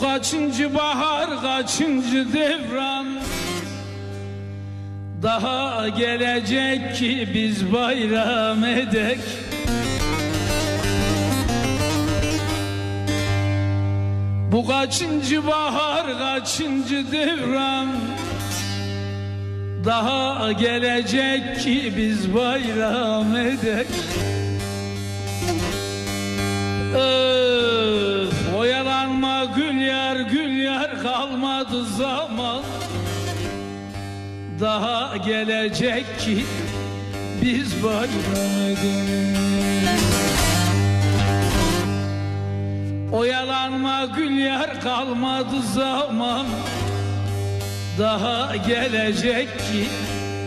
kaçıncı bahar kaçıncı devran? Daha gelecek ki biz bayram edek. Bu kaçıncı bahar kaçıncı devran? Daha gelecek ki biz bayram edek gül yar gül yar kalmadı zaman. Daha gelecek ki biz bayram edelim Oyalanma gül yar kalmadı zaman. Daha gelecek ki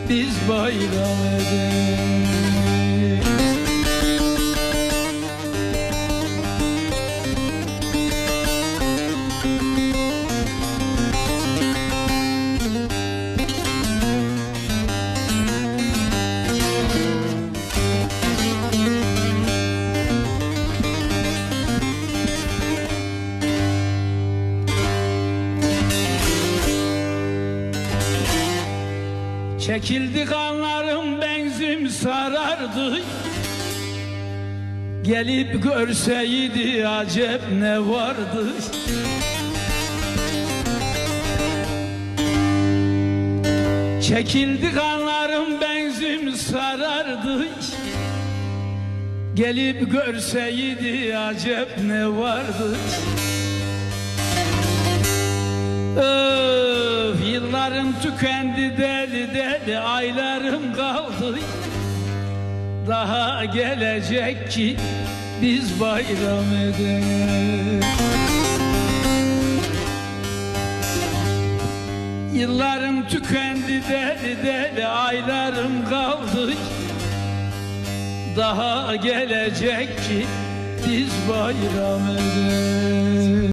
biz bayram edelim Çekildi kanlarım benzim sarardı. Gelip görseydi acep ne vardı? Çekildi kanlarım benzim sarardı. Gelip görseydi acep ne vardı? Öf yıllarım tükendi deli deli aylarım kaldı. Daha gelecek ki biz bayram edelim. Yıllarım tükendi deli deli aylarım kaldı. Daha gelecek ki biz bayram edelim